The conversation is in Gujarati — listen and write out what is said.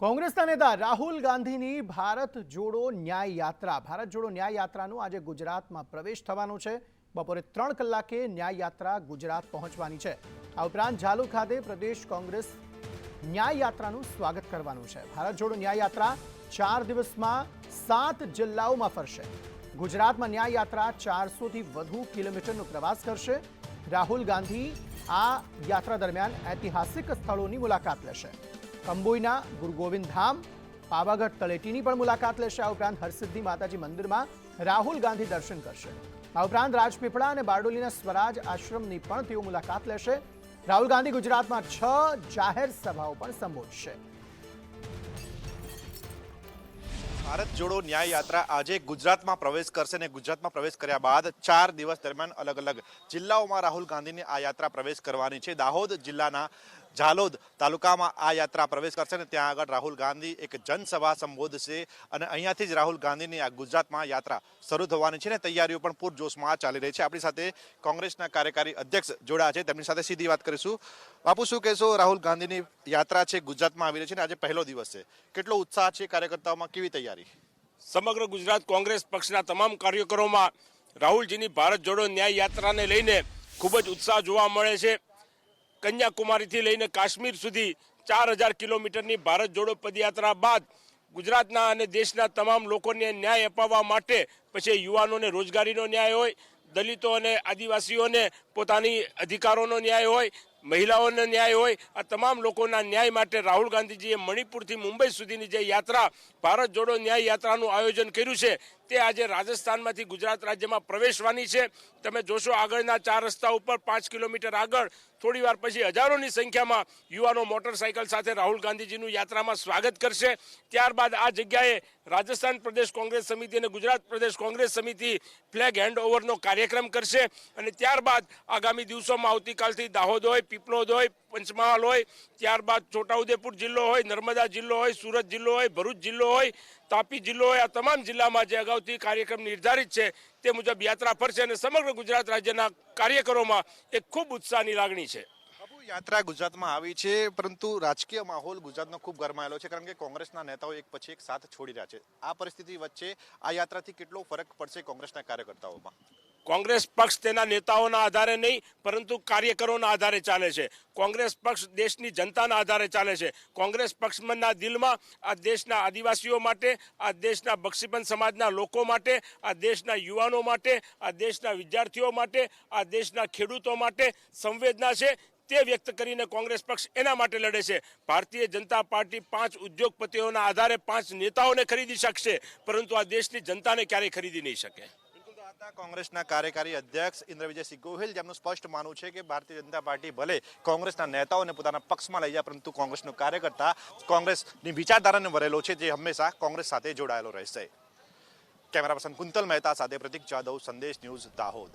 કોંગ્રેસના નેતા રાહુલ ગાંધીની ભારત જોડો ન્યાય યાત્રા. ભારત જોડો ન્યાય યાત્રાનું આજે ગુજરાતમાં પ્રવેશ થવાનો છે. બપોરે ત્રણ કલાકે ન્યાય યાત્રા ગુજરાત પહોંચવાની છે. આ ઉપરાંત ઝાલુ ખાતે પ્રદેશ કોંગ્રેસ ન્યાય યાત્રાનું સ્વાગત કરવાનું છે. ભારત જોડો ન્યાય યાત્રા ચાર દિવસમાં સાત જિલ્લાઓમાં ફરશે. ગુજરાતમાં ન્યાય યાત્રા ચારસોથી વધુ કિલોમીટરનો પ્રવાસ કરશે. રાહુલ ગાંધી આ યાત્રા દરમિયાન ઐતિહાસિક સ્થળોની મુલાકાત લેશે. કંબોઈના ગુરુ ગોવિંદ ધામ, પાવાગઢ તળેટીની પણ મુલાકાત લેશે. આ ઉપરાંત હરસિદ્ધિ માતાજી મંદિરમાં રાહુલ ગાંધી દર્શન કરશે. આ ઉપરાંત રાજપીપળા અને બારડોલીના સ્વરાજ આશ્રમની પણ તેઓ મુલાકાત લેશે. રાહુલ ગાંધી ગુજરાતમાં છ જાહેર સભાઓ પણ સંબોધશે. ભારત જોડો ન્યાય યાત્રા આજે ગુજરાતમાં પ્રવેશ કરશે અને ગુજરાતમાં પ્રવેશ કર્યા બાદ ચાર દિવસ દરમિયાન અલગ અલગ જિલ્લાઓમાં રાહુલ ગાંધીની આ યાત્રા પ્રવેશ કરવાની છે. દાહોદ જિલ્લાના ઝાલોદ તાલુકામાં આ યાત્રા પ્રવેશ કરશે અને ત્યાં આગળ રાહુલ ગાંધી એક જનસભા સંબોધશે અને અહીંયાથી જ રાહુલ ગાંધીની આ ગુજરાતમાં યાત્રા શરૂ થવાની છે ને તૈયારીઓ પણ પૂરજોશમાં ચાલી રહી છે. આપણી સાથે કોંગ્રેસના કાર્યકારી અધ્યક્ષ જોડાયા છે. તેમની સાથે સીધી વાત કરીશું. બાપુ, શું કહેશો? રાહુલ ગાંધીની યાત્રા છે, ગુજરાતમાં આવી રહી છે ને આજે પહેલો દિવસ છે. કેટલો ઉત્સાહ છે કાર્યકર્તાઓમાં? કેવી તૈયારી? સમગ્ર ગુજરાત કોંગ્રેસ પક્ષના તમામ કાર્યકરોમાં રાહુલજીની ભારત જોડો ન્યાય યાત્રાને લઈને ખૂબ જ ઉત્સાહ જોવા મળે છે. કન્યાકુમારીથી લઈને કાશ્મીર સુધી ચાર હજાર કિલોમીટરની ભારત જોડો પદયાત્રા બાદ ગુજરાતના અને દેશના તમામ લોકોને ન્યાય અપાવવા માટે, પછી યુવાનોને રોજગારીનો ન્યાય હોય દલિતો અને આદિવાસીઓને પોતાની અધિકારોનો ન્યાય હોય, મહિલાઓનો ન્યાય હોય, આ તમામ લોકોના ન્યાય માટે રાહુલ ગાંધીજીએ મણિપુરથી મુંબઈ સુધીની જે યાત્રા, ભારત જોડો ન્યાય યાત્રાનું આયોજન કર્યું છે, તે આજે રાજસ્થાનમાંથી ગુજરાત રાજ્યમાં પ્રવેશવાની છે. તમે જોશો આગળના ચાર રસ્તા ઉપર પાંચ કિલોમીટર આગળ થોડી વાર પછી હજારોની સંખ્યામાં યુવાનો મોટરસાયકલ સાથે રાહુલ ગાંધીજીનું યાત્રામાં સ્વાગત કરશે. ત્યારબાદ આ જગ્યાએ રાજસ્થાન પ્રદેશ કોંગ્રેસ સમિતિ અને ગુજરાત પ્રદેશ કોંગ્રેસ સમિતિ ફ્લેગ હેન્ડ ઓવરનો કાર્યક્રમ કરશે અને ત્યારબાદ આગામી દિવસોમાં આવતીકાલથી દાહોદ હોય, પીપલોદ હોય, પંચમહાલ હોય, ત્યારબાદ છોટાઉદેપુર જિલ્લો હોય, નર્મદા જિલ્લો હોય, સુરત જિલ્લો હોય, ભરૂચ જિલ્લો હોય, તાપી જિલ્લો હોય, આ તમામ જિલ્લામાં જે અગાઉથી કાર્યક્રમ નિર્ધારિત છે તે મુજબ યાત્રા ફરશે અને સમગ્ર ગુજરાત રાજ્યના કાર્યકરોમાં એક ખૂબ ઉત્સાહની લાગણી છે. યાત્રા ગુજરાતમાં આવી છે, પરંતુ રાજકીય માહોલ ગુજરાતનો ખૂબ ગરમાયેલો છે, કારણ કે કોંગ્રેસના નેતાઓ એક પછી એક સાથ છોડી રહ્યા છે. આ પરિસ્થિતિ વચ્ચે આ યાત્રાથી કેટલો ફરક પડશે કોંગ્રેસના કાર્યકર્તાઓમાં? કોંગ્રેસ પક્ષ તેના નેતાઓના આધારે નહીં, પરંતુ કાર્યકરોના આધારે ચાલે છે. કોંગ્રેસ પક્ષ દેશની જનતાના આધારે ચાલે છે. કોંગ્રેસ પક્ષના દિલમાં આ દેશના આદિવાસીઓ માટે, આ દેશના બક્ષીબંધ સમાજના લોકો માટે, આ દેશના યુવાનો માટે, આ દેશના વિદ્યાર્થીઓ માટે, આ દેશના ખેડૂતો માટે સંવેદના છે તે વ્યક્ત કરીને કોંગ્રેસ પક્ષ એના માટે લડે છે. ભારતીય જનતા પાર્ટી પાંચ ઉદ્યોગપતિઓના આધારે પાંચ નેતાઓને ખરીદી શકશે, પરંતુ આ દેશની જનતાને ક્યારેય ખરીદી નહીં શકે. હતા કોંગ્રેસના કાર્યકારી અધ્યક્ષ ઇન્દ્ર વિજયસિંહ ગોહિલ, જેમનું સ્પષ્ટ માનવું છે કે ભારતીય જનતા પાર્ટી ભલે કોંગ્રેસના નેતાઓને પોતાના પક્ષમાં લઈ જાય, પરંતુ કોંગ્રેસનો કાર્યકર્તા કોંગ્રેસની વિચારધારાને વરેલો છે, જે હંમેશા કોંગ્રેસ સાથે જોડાયેલો રહેશે. કેમેરા પર્સન કુંતલ મહેતા સાથે પ્રતિક જાદવ સંદેશ ન્યૂઝ દાહોદ.